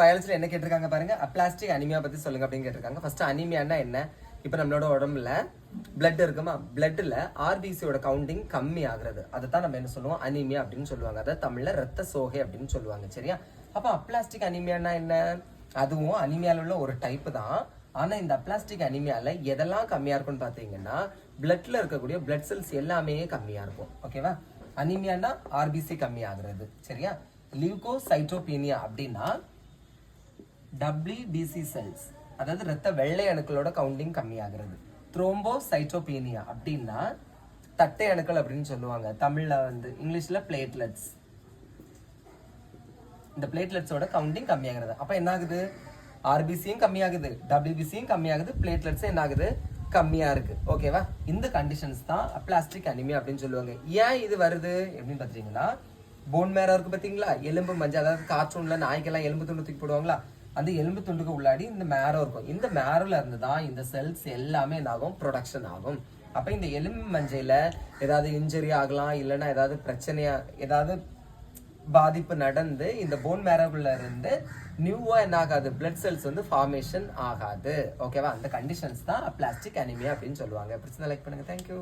பயாலஜியில் என்ன கேட்டிருக்காங்க பாருங்க? அப்ளாஸ்டிக் அனிமியா பத்தி சொல்லுங்க அப்படின்னு கேட்டிருக்காங்க. ஃபர்ஸ்ட் அனிமியானா என்ன? இப்போ நம்மளோட உடம்புல பிளட் இருக்குமா? பிளட்ல ஆர்பிசியோட கவுண்டிங் கம்மி ஆகுறது அதை தான் நம்ம என்ன சொல்லுவோம்? அனிமியா அப்படின்னு சொல்லுவாங்க. அதை தமிழ்ல ரத்த சோகை அப்படின்னு சொல்லுவாங்க. சரியா? அப்போ அப்ளாஸ்டிக் அனிமியானா என்ன? அதுவும் அனிமியால உள்ள ஒரு டைப் தான். ஆனா இந்த அப்ளாஸ்டிக் அனிமியால எதெல்லாம் கம்மியா இருக்கும்னு பாத்தீங்கன்னா பிளட்ல இருக்கக்கூடிய பிளட் செல்ஸ் எல்லாமே கம்மியா இருக்கும். ஓகேவா அனிமியானா ஆர்பிசி கம்மி ஆகுறது சரியா? லியூகோசைட்டோபீனியா அப்படின்னா டபிள்யூபிசி செல்ஸ் அதாவது ரத்த வெள்ளை அணுக்களோட கவுண்டிங் கம்மியாகிறது. த்ரோம்போசைட்டோபீனியா அப்படின்னா தட்டை அணுக்கள் அப்படின்னு சொல்லுவாங்க. தமிழில் வந்து இங்கிலீஷில் பிளேட்லெட்ஸ் இந்த பிளேட்லெட்ஸோட கவுண்டிங் கம்மியாகிறது. அப்போ என்ன ஆகுது ஆர்பிசியும் கம்மியாகுது. டபிள்யூபிசியும் கம்மியாகுது. பிளேட்லெட்ஸும் என்ன ஆகுது கம்மியாக இருக்கு. ஓகேவா இந்த கண்டிஷன்ஸ் தான் பிளாஸ்டிக் அனிமியா அப்படின்னு சொல்லுவாங்க. ஏன் இது வருது? எப்படின்னு பார்த்தீங்கன்னா போன் மேரோ இருக்கு பார்த்தீங்களா எலும்பு மஞ்சள் அதாவது கார்ட்டூனில் நாய்க்கெல்லாம் எலும்பு துண்டு தூக்கி போடுவாங்களா? அந்த எலும்பு துண்டுக்கு உள்ளாடி இந்த மேரோ இருக்கும். இந்த மேரோல இருந்து தான் இந்த செல்ஸ் எல்லாமே என்னாகும் ப்ரொடக்ஷன் ஆகும். அப்போ இந்த எலும்பு மஞ்சையில் ஏதாவது இன்ஜுரி ஆகலாம் இல்லைன்னா ஏதாவது பிரச்சனையாக ஏதாவது பாதிப்பு நடந்து இந்த போன் மேரோக்குள்ள இருந்து நியூவாக என்ன ஆகாது? பிளட் செல்ஸ் வந்து ஃபார்மேஷன் ஆகாது. ஓகேவா அந்த கண்டிஷன்ஸ் தான் பிளாஸ்டிக் அனிமியா அப்படின்னு சொல்லுவாங்க. பிரச்சனை லைக் பண்ணுங்க. தேங்க்யூ